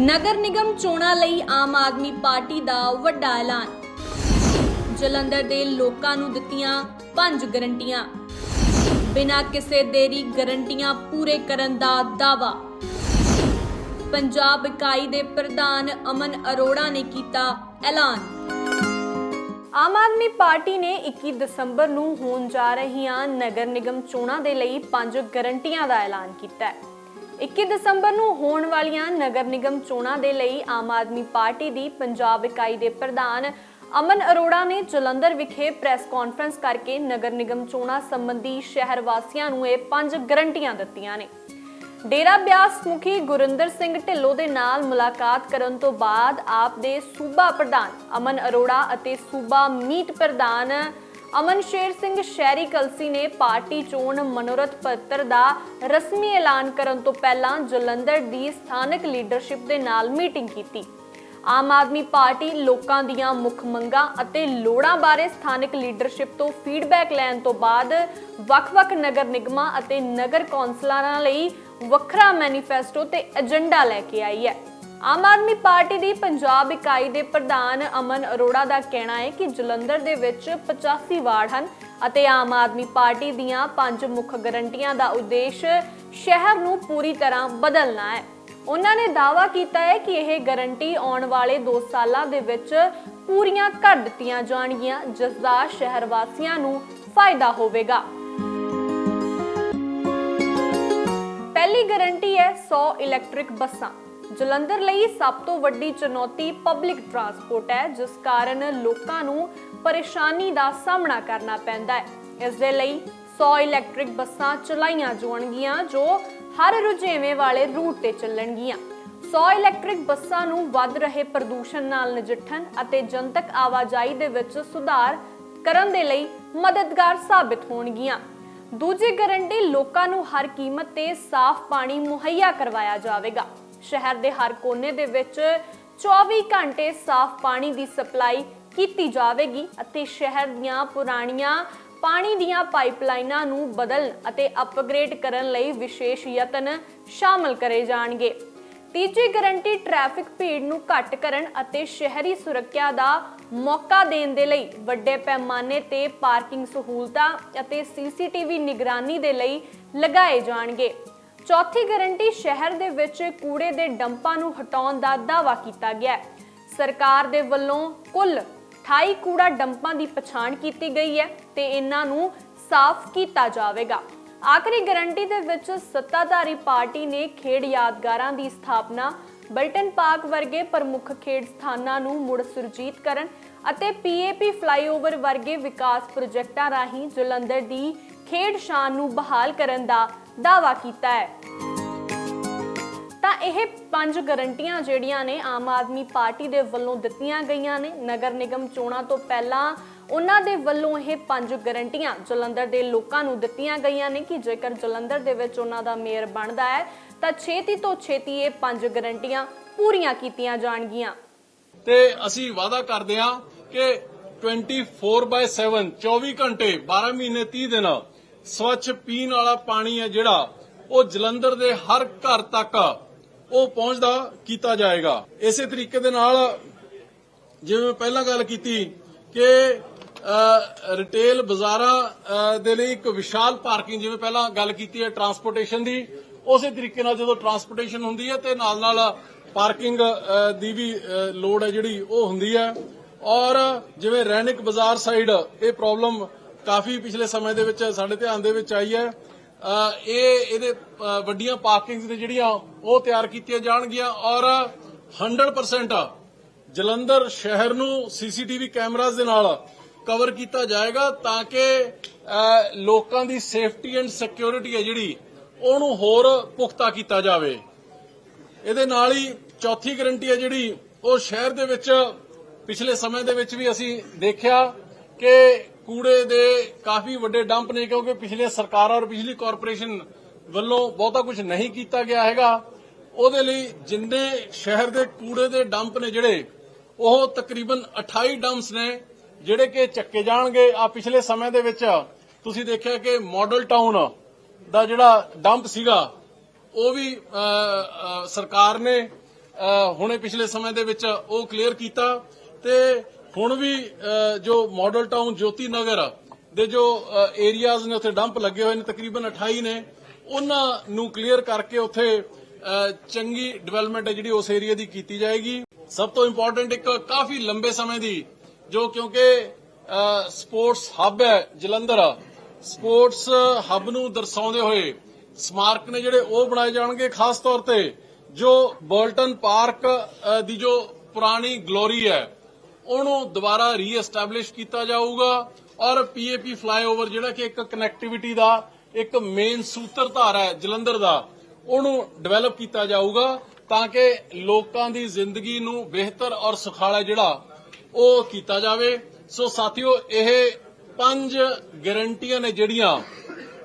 ਨਗਰ ਨਿਗਮ ਚੋਣਾਂ ਲਈ ਆਮ ਆਦਮੀ ਪਾਰਟੀ ਦਾ ਵੱਡਾ ਐਲਾਨ। ਜਲੰਧਰ ਦੇ ਲੋਕਾਂ ਨੂੰ ਦਿੱਤੀਆਂ ਪੰਜ ਗਰੰਟੀਆਂ। ਬਿਨਾਂ ਕਿਸੇ ਦੇਰੀ ਗਰੰਟੀਆਂ ਪੂਰੇ ਕਰਨ ਦਾ ਦਾਅਵਾ। ਪੰਜਾਬ ਇਕਾਈ ਦੇ ਪ੍ਰਧਾਨ ਅਮਨ ਅਰੋੜਾ ਨੇ ਕੀਤਾ ਐਲਾਨ। ਆਮ ਆਦਮੀ ਪਾਰਟੀ ਨੇ 21 ਦਸੰਬਰ ਨੂੰ ਹੋਣ ਜਾ ਰਹੀਆਂ ਨਗਰ ਨਿਗਮ ਚੋਣਾਂ ਦੇ ਲਈ ਪੰਜ ਗਰੰਟੀਆਂ ਦਾ ਐਲਾਨ ਕੀਤਾ ਹੈ। 21 ਦਸੰਬਰ ਨੂੰ ਹੋਣ ਵਾਲੀਆਂ ਨਗਰ ਨਿਗਮ ਚੋਣਾਂ ਦੇ ਲਈ ਆਮ ਆਦਮੀ ਪਾਰਟੀ ਦੀ ਪੰਜਾਬ ਇਕਾਈ ਦੇ ਪ੍ਰਧਾਨ ਅਮਨ ਅਰੋੜਾ ਨੇ ਜਲੰਧਰ ਵਿਖੇ ਪ੍ਰੈਸ ਕਾਨਫਰੰਸ ਕਰਕੇ ਨਗਰ ਨਿਗਮ ਚੋਣਾਂ ਸੰਬੰਧੀ ਸ਼ਹਿਰ ਵਾਸੀਆਂ ਨੂੰ ਇਹ ਪੰਜ ਗਰੰਟੀਆਂ ਦਿੱਤੀਆਂ ਨੇ। ਡੇਰਾ ਬਿਆਸ ਮੁਖੀ ਗੁਰਿੰਦਰ ਸਿੰਘ ਢਿੱਲੋਂ ਦੇ ਨਾਲ ਮੁਲਾਕਾਤ ਕਰਨ ਤੋਂ ਬਾਅਦ ਆਪ ਦੇ ਸੂਬਾ ਪ੍ਰਧਾਨ ਅਮਨ ਅਰੋੜਾ ਅਤੇ ਸੂਬਾ ਮੀਤ ਪ੍ਰਧਾਨ ਅਮਨ ਸ਼ੇਰ ਸਿੰਘ ਸ਼ਹਿਰੀ ਕਲਸੀ ਨੇ ਪਾਰਟੀ ਚੋਣ ਮਨੋਰਥ ਪੱਤਰ ਦਾ ਰਸਮੀ ਐਲਾਨ ਕਰਨ ਤੋਂ ਪਹਿਲਾਂ ਜਲੰਧਰ ਦੀ ਸਥਾਨਕ ਲੀਡਰਸ਼ਿਪ ਦੇ ਨਾਲ ਮੀਟਿੰਗ ਕੀਤੀ। ਆਮ ਆਦਮੀ ਪਾਰਟੀ ਲੋਕਾਂ ਦੀਆਂ ਮੁੱਖ ਮੰਗਾਂ ਅਤੇ ਲੋੜਾਂ ਬਾਰੇ ਸਥਾਨਕ ਲੀਡਰਸ਼ਿਪ ਤੋਂ ਫੀਡਬੈਕ ਲੈਣ ਤੋਂ ਬਾਅਦ ਵੱਖ-ਵੱਖ ਨਗਰ ਨਿਗਮਾਂ ਅਤੇ ਨਗਰ ਕੌਂਸਲਰਾਂ ਲਈ ਵੱਖਰਾ ਮੈਨੀਫੈਸਟੋ ਤੇ ਏਜੰਡਾ ਲੈ ਕੇ ਆਈ ਹੈ। ਆਮ ਆਦਮੀ ਪਾਰਟੀ ਦੀ ਪੰਜਾਬ ਇਕਾਈ ਦੇ ਪ੍ਰਧਾਨ ਅਮਨ ਅਰੋੜਾ ਦਾ ਕਹਿਣਾ ਹੈ ਕਿ ਜਲੰਧਰ ਦੇ ਵਿੱਚ 85 ਵਾਰਡ ਹਨ ਅਤੇ ਆਮ ਆਦਮੀ ਪਾਰਟੀ ਦੀਆਂ ਪੰਜ ਮੁੱਖ ਗਰੰਟੀਆਂ ਦਾ ਉਦੇਸ਼ ਸ਼ਹਿਰ ਨੂੰ ਪੂਰੀ ਤਰ੍ਹਾਂ ਬਦਲਣਾ ਹੈ। ਉਹਨਾਂ ਨੇ ਦਾਅਵਾ ਕੀਤਾ ਹੈ ਕਿ ਇਹ ਗਾਰੰਟੀ ਆਉਣ ਵਾਲੇ 2 ਸਾਲਾਂ ਦੇ ਵਿੱਚ ਪੂਰੀਆਂ ਕਰ ਦਿੱਤੀਆਂ ਜਾਣਗੀਆਂ, ਜਿਸ ਦਾ ਸ਼ਹਿਰ ਵਾਸੀਆਂ ਨੂੰ ਫਾਇਦਾ ਹੋਵੇਗਾ। ਪਹਿਲੀ ਗਾਰੰਟੀ ਹੈ 100 ਇਲੈਕਟ੍ਰਿਕ ਬੱਸਾਂ। ਜਲੰਧਰ ਲਈ ਸਭ ਤੋਂ ਵੱਡੀ ਚੁਣੌਤੀ ਪਬਲਿਕ ਟਰਾਂਸਪੋਰਟ ਹੈ, ਜਿਸ ਕਾਰਨ ਲੋਕਾਂ ਨੂੰ ਪਰੇਸ਼ਾਨੀ ਦਾ ਸਾਹਮਣਾ ਕਰਨਾ ਪੈਂਦਾ ਹੈ। ਇਸ ਦੇ ਲਈ 100 ਇਲੈਕਟ੍ਰਿਕ ਬੱਸਾਂ ਚਲਾਈਆਂ ਜਾਣਗੀਆਂ, ਜੋ ਹਰ ਰੁਝੇਵੇਂ ਵਾਲੇ ਰੂਟ ਤੇ ਚੱਲਣਗੀਆਂ। 100 ਇਲੈਕਟ੍ਰਿਕ ਬੱਸਾਂ ਨੂੰ ਵੱਧ ਰਹੇ ਪ੍ਰਦੂਸ਼ਣ ਨਾਲ ਨਜਿੱਠਣ ਅਤੇ ਜਨਤਕ ਆਵਾਜਾਈ ਦੇ ਵਿੱਚ ਸੁਧਾਰ ਕਰਨ ਦੇ ਲਈ ਮਦਦਗਾਰ ਸਾਬਿਤ ਹੋਣਗੀਆਂ। ਦੂਜੀ ਗਰੰਟੀ, ਲੋਕਾਂ ਨੂੰ ਹਰ ਕੀਮਤ ਤੇ ਸਾਫ਼ ਪਾਣੀ ਮੁਹੱਈਆ ਕਰਵਾਇਆ ਜਾਵੇਗਾ। ਸ਼ਹਿਰ ਦੇ ਹਰ ਕੋਨੇ ਦੇ ਵਿੱਚ 24 ਘੰਟੇ ਸਾਫ਼ ਪਾਣੀ ਦੀ ਸਪਲਾਈ ਕੀਤੀ ਜਾਵੇਗੀ ਅਤੇ ਸ਼ਹਿਰ ਦੀਆਂ ਪੁਰਾਣੀਆਂ ਪਾਣੀ ਦੀਆਂ ਪਾਈਪਲਾਈਨਾਂ ਨੂੰ ਬਦਲਣ ਅਤੇ ਅਪਗ੍ਰੇਡ ਕਰਨ ਲਈ ਵਿਸ਼ੇਸ਼ ਯਤਨ ਸ਼ਾਮਲ ਕਰੇ ਜਾਣਗੇ। ਤੀਜੀ ਗਾਰੰਟੀ ਟ੍ਰੈਫਿਕ ਭੀੜ ਨੂੰ ਘੱਟ ਕਰਨ ਅਤੇ ਸ਼ਹਿਰੀ ਸੁਰੱਖਿਆ ਦਾ ਮੌਕਾ ਦੇਣ ਦੇ ਲਈ ਵੱਡੇ ਪੈਮਾਨੇ ਤੇ ਪਾਰਕਿੰਗ ਸਹੂਲਤਾਂ ਅਤੇ ਸੀਸੀਟੀਵੀ ਨਿਗਰਾਨੀ ਦੇ ਲਈ ਲਗਾਏ ਜਾਣਗੇ। ਚੌਥੀ ਗਾਰੰਟੀ ਸ਼ਹਿਰ ਦੇ ਵਿੱਚ ਕੂੜੇ ਦੇ ਡੰਪਾਂ ਨੂੰ ਹਟਾਉਣ ਦਾ ਦਾਅਵਾ ਕੀਤਾ ਗਿਆ ਹੈ। ਸਰਕਾਰ ਦੇ ਵੱਲੋਂ ਕੁੱਲ 28 ਕੂੜਾ ਡੰਪਾਂ ਦੀ ਪਛਾਣ ਕੀਤੀ ਗਈ ਹੈ ਤੇ ਇਹਨਾਂ ਨੂੰ ਸਾਫ਼ ਕੀਤਾ ਜਾਵੇਗਾ। ਆਖਰੀ ਗਾਰੰਟੀ ਦੇ ਵਿੱਚ ਸੱਤਾਧਾਰੀ ਪਾਰਟੀ ਨੇ ਖੇਡ ਯਾਦਗਾਰਾਂ ਦੀ ਸਥਾਪਨਾ, ਬਲਟਨ ਪਾਰਕ ਵਰਗੇ ਪ੍ਰਮੁੱਖ ਖੇਡ ਸਥਾਨਾਂ ਨੂੰ ਮੁੜ ਸੁਰਜੀਤ ਕਰਨ ਅਤੇ ਪੀਏਪੀ ਫਲਾਈਓਵਰ ਵਰਗੇ ਵਿਕਾਸ ਪ੍ਰੋਜੈਕਟਾਂ ਰਾਹੀਂ ਜਲੰਧਰ ਦੀ ਖੇਡ ਸ਼ਾਨ ਨੂੰ ਬਹਾਲ ਕਰਨ ਦਾ ਦਾਅਵਾ ਕੀਤਾ ਹੈ। ਤਾਂ ਇਹ ਪੰਜ ਗਰੰਟੀਆਂ ਜਿਹੜੀਆਂ ਨੇ ਆਮ ਆਦਮੀ ਪਾਰਟੀ ਦੇ ਵੱਲੋਂ ਦਿੱਤੀਆਂ ਗਈਆਂ ਨੇ। ਨਗਰ ਨਿਗਮ ਚੋਣਾਂ ਤੋਂ ਪਹਿਲਾਂ ਉਹਨਾਂ ਦੇ ਵੱਲੋਂ ਇਹ ਪੰਜ ਗਰੰਟੀਆਂ ਜਲੰਧਰ ਦੇ ਲੋਕਾਂ ਨੂੰ ਦਿੱਤੀਆਂ ਗਈਆਂ ਨੇ ਕਿ ਜੇਕਰ ਜਲੰਧਰ ਦੇ ਵਿੱਚ ਉਹਨਾਂ ਦਾ ਮੇਅਰ ਬਣਦਾ ਹੈ, ਤਾਂ ਛੇਤੀ ਤੋਂ ਛੇਤੀ ਇਹ ਪੰਜ ਗਰੰਟੀਆਂ ਪੂਰੀਆਂ ਕੀਤੀਆਂ ਜਾਣਗੀਆਂ। ਤੇ ਅਸੀਂ ਵਾਅਦਾ ਕਰਦੇ ਹਾਂ ਕਿ 24/7 24 ਘੰਟੇ 12 ਮਹੀਨੇ 30 ਦਿਨ ਸਵੱਛ ਪੀਣ ਵਾਲਾ ਪਾਣੀ ਹੈ ਜਿਹੜਾ, ਉਹ ਜਲੰਧਰ ਦੇ ਹਰ ਘਰ ਤੱਕ ਉਹ ਪਹੁੰਚਦਾ, ਕੀਤਾ ਜਾਏਗਾ। ਇਸੇ ਤਰੀਕੇ ਦੇ ਨਾਲ ਜਿਵੇਂ ਮੈਂ ਪਹਿਲਾਂ ਗੱਲ ਕੀਤੀ ਕਿ ਰਿਟੇਲ ਬਾਜ਼ਾਰਾਂ ਦੇ ਲਈ ਇੱਕ ਵਿਸ਼ਾਲ ਪਾਰਕਿੰਗ ਜਿਵੇਂ ਪਹਿਲਾਂ ਗੱਲ ਕੀਤੀ ਹੈ ਟਰਾਂਸਪੋਰਟੇਸ਼ਨ ਦੀ, ਉਸੇ ਤਰੀਕੇ ਨਾਲ ਜਦੋਂ ਟਰਾਂਸਪੋਰਟੇਸ਼ਨ ਹੁੰਦੀ ਹੈ ਤੇ ਨਾਲ ਨਾਲ ਪਾਰਕਿੰਗ ਦੀ ਵੀ ਲੋੜ ਹੈ ਜਿਹੜੀ ਉਹ ਹੁੰਦੀ ਹੈ। ਔਰ ਜਿਵੇਂ ਰੈਨਿਕ ਬਾਜ਼ਾਰ ਸਾਈਡ ਇਹ ਪ੍ਰੋਬਲਮ ਕਾਫੀ ਪਿਛਲੇ ਸਮੇਂ ਦੇ ਵਿੱਚ ਸਾਡੇ ਧਿਆਨ ਦੇ ਵਿੱਚ ਆਈ ਹੈ। ਇਹ ਇਹਦੇ ਵੱਡੀਆਂ ਪਾਰਕਿੰਗਸ ਨੇ ਜਿਹੜੀਆਂ ਉਹ ਤਿਆਰ ਕੀਤੀਆਂ ਜਾਣਗੀਆਂ ਔਰ 100% ਜਲੰਧਰ ਸ਼ਹਿਰ ਨੂੰ ਸੀਸੀਟੀਵੀ ਕੈਮਰਾਜ਼ ਦੇ ਨਾਲ ਕਵਰ ਕੀਤਾ ਜਾਏਗਾ ਤਾਂ ਕਿ ਲੋਕਾਂ ਦੀ ਸੇਫਟੀ ਐਂਡ ਸਿਕਿਉਰਿਟੀ ਹੈ ਜਿਹੜੀ, ਉਹਨੂੰ ਹੋਰ ਪੁਖਤਾ ਕੀਤਾ ਜਾਵੇ। ਇਹਦੇ ਨਾਲ ਹੀ ਚੌਥੀ ਗਰੰਟੀ ਹੈ ਜਿਹੜੀ, ਉਹ ਸ਼ਹਿਰ ਦੇ ਵਿੱਚ ਪਿਛਲੇ ਸਮੇਂ ਦੇ ਵਿੱਚ ਵੀ ਅਸੀਂ ਦੇਖਿਆ ਕਿ ਕੂੜੇ ਦੇ ਕਾਫੀ ਵੱਡੇ ਡੰਪ ਨੇ ਕਿਉਂਕਿ ਪਿਛਲੇ ਸਰਕਾਰਾਂ ਔਰ ਪਿਛਲੀ ਕਾਰਪੋਰੇਸ਼ਨ ਵੱਲੋਂ ਬਹੁਤਾ ਕੁਝ ਨਹੀਂ ਕੀਤਾ ਗਿਆ ਹੈਗਾ। ਉਹਦੇ ਲਈ ਜਿੰਨੇ ਸ਼ਹਿਰ ਦੇ ਕੂੜੇ ਦੇ ਡੰਪ ਨੇ ਜਿਹੜੇ, ਉਹ ਤਕਰੀਬਨ 28 ਡੰਪਸ ਨੇ ਜਿਹੜੇ ਕਿ ਚੱਕੇ ਜਾਣਗੇ। ਆ ਪਿਛਲੇ ਸਮੇਂ ਦੇ ਵਿੱਚ ਤੁਸੀਂ ਦੇਖਿਆ ਕਿ ਮਾਡਲ ਟਾਊਨ ਦਾ ਜਿਹੜਾ ਡੰਪ ਸੀਗਾ, ਉਹ ਵੀ ਸਰਕਾਰ ਨੇ ਹੁਣੇ ਪਿਛਲੇ ਸਮੇਂ ਦੇ ਵਿੱਚ ਉਹ ਕਲੀਅਰ ਕੀਤਾ ਤੇ ਹੁਣ ਵੀ ਜੋ ਮਾਡਲ ਟਾਊਨ ਜੋਤੀ ਨਗਰ ਦੇ ਜੋ ਏਰੀਆਜ਼ ਨੇ ਉੱਥੇ ਡੰਪ ਲੱਗੇ ਹੋਏ ਨੇ, ਤਕਰੀਬਨ 28 ਨੇ, ਉਹਨਾਂ ਨੂੰ ਕਲੀਅਰ ਕਰਕੇ ਉੱਥੇ ਚੰਗੀ ਡਿਵੈਲਪਮੈਂਟ ਹੈ ਜਿਹੜੀ ਉਸ ਏਰੀਆ ਦੀ ਕੀਤੀ ਜਾਏਗੀ। ਸਭ ਤੋਂ ਇੰਪੋਰਟੈਂਟ ਇੱਕ ਕਾਫੀ ਲੰਬੇ ਸਮੇਂ ਦੀ, ਜੋ ਕਿਉਂਕਿ ਸਪੋਰਟਸ ਹੱਬ ਹੈ ਜਲੰਧਰ। ਸਪੋਰਟਸ ਹੱਬ ਨੂੰ ਦਰਸਾਉਂਦੇ ਹੋਏ ਸਮਾਰਕ ਨੇ ਜਿਹੜੇ ਉਹ ਬਣਾਏ ਜਾਣਗੇ ਖਾਸ ਤੌਰ ਤੇ, ਜੋ ਬੋਲਟਨ ਪਾਰਕ ਦੀ ਜੋ ਪੁਰਾਣੀ ਗਲੋਰੀ ਹੈ। ਉਹਨੂੰ ਦੁਬਾਰਾ ਰੀਐਸਟੈਬਲਿਸ਼ ਕੀਤਾ ਜਾਊਗਾ ਔਰ ਪੀਏਪੀ ਫਲਾਈਓਵਰ ਜਿਹੜਾ ਕਿ ਇੱਕ ਕਨੈਕਟੀਵਿਟੀ ਦਾ, ਇੱਕ ਮੇਨ ਸੂਤਰਧਾਰ ਹੈ, ਜਲੰਧਰ ਦਾ, ਉਹਨੂੰ ਡਿਵੈਲਪ ਕੀਤਾ ਜਾਊਗਾ ਤਾਂ ਕਿ ਲੋਕਾਂ ਦੀ ਜ਼ਿੰਦਗੀ ਨੂੰ ਬਿਹਤਰ ਔਰ ਸੁਖਾਲਾ ਜਿਹੜਾ, ਉਹ ਕੀਤਾ ਜਾਵੇ। ਸੋ ਸਾਥੀਓ, ਇਹ ਪੰਜ ਗਾਰੰਟੀਆਂ ਨੇ ਜਿਹੜੀਆਂ,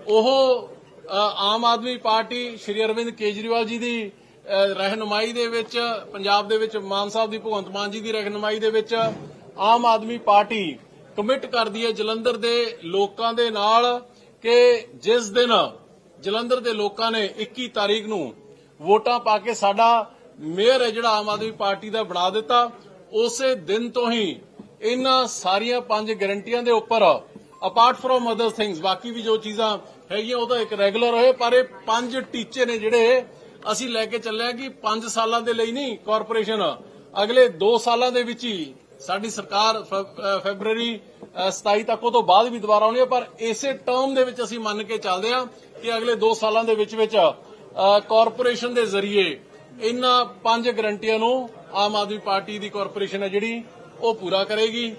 ਉਹ ਆਮ ਆਦਮੀ ਪਾਰਟੀ ਸ਼੍ਰੀ ਅਰਵਿੰਦ ਕੇਜਰੀਵਾਲ ਜੀ ਦੀ ਰਹਿਨੁਮਾਈ ਦੇ ਵਿੱਚ, ਪੰਜਾਬ ਦੇ ਵਿੱਚ ਮਾਨ ਸਾਹਿਬ ਦੀ, ਭਗਵੰਤ ਮਾਨ ਜੀ ਦੀ ਰਹਿਨੁਮਾਈ ਦੇ ਵਿੱਚ ਆਮ ਆਦਮੀ ਪਾਰਟੀ ਕਮਿਟ ਕਰਦੀ ਹੈ ਜਲੰਧਰ ਦੇ ਲੋਕਾਂ ਦੇ ਨਾਲ ਕਿ ਜਿਸ ਦਿਨ ਜਲੰਧਰ ਦੇ ਲੋਕਾਂ ਨੇ 21 ਤਾਰੀਖ ਨੂੰ ਵੋਟਾਂ ਪਾ ਕੇ ਸਾਡਾ ਮੇਅਰ ਹੈ ਜਿਹੜਾ ਆਮ ਆਦਮੀ ਪਾਰਟੀ ਦਾ ਬਣਾ ਦਿੱਤਾ, ਉਸੇ ਦਿਨ ਤੋਂ ਹੀ ਇਹਨਾਂ ਸਾਰੀਆਂ ਪੰਜ ਗਾਰੰਟੀਆਂ ਦੇ ਉੱਪਰ ਅਪਾਰਟ ਫਰੋਮ ਅਦਰ ਥਿੰਗਸ ਬਾਕੀ ਵੀ ਜੋ ਚੀਜ਼ਾਂ ਹੈਗੀਆਂ ਉਹ ਤਾਂ ਇੱਕ ਰੈਗੂਲਰ ਹੋਏ, ਪਰ ਇਹ ਪੰਜ ਟੀਚੇ ਨੇ ਜਿਹੜੇ ਅਸੀਂ ਲੈ ਕੇ ਚੱਲਿਆ ਕਿ 5 ਸਾਲਾਂ ਦੇ ਲਈ ਨਹੀਂ ਕਾਰਪੋਰੇਸ਼ਨ ਅਗਲੇ 2 ਸਾਲਾਂ ਦੇ ਵਿੱਚ ਹੀ ਸਾਡੀ ਸਰਕਾਰ ਫੈ- ਅ, 27 ਤੱਕ ਉਹ ਤੋਂ ਬਾਅਦ ਵੀ ਦੁਬਾਰਾ ਆਉਣੀ ਹੈ ਪਰ ਇਸੇ ਟਰਮ ਦੇ ਵਿੱਚ ਅਸੀਂ ਮੰਨ ਕੇ ਚੱਲਦੇ ਹਾਂ ਕਿ ਅਗਲੇ 2 ਸਾਲਾਂ ਦੇ ਵਿੱਚ ਵਿੱਚ ਕਾਰਪੋਰੇਸ਼ਨ ਦੇ ਜ਼ਰੀਏ ਇਹਨਾਂ ਪੰਜ ਗਰੰਟੀਆਂ ਨੂੰ ਆਮ ਆਦਮੀ ਪਾਰਟੀ ਦੀ ਕਾਰਪੋਰੇਸ਼ਨ ਹੈ ਜਿਹੜੀ ਉਹ ਪੂਰਾ ਕਰੇਗੀ।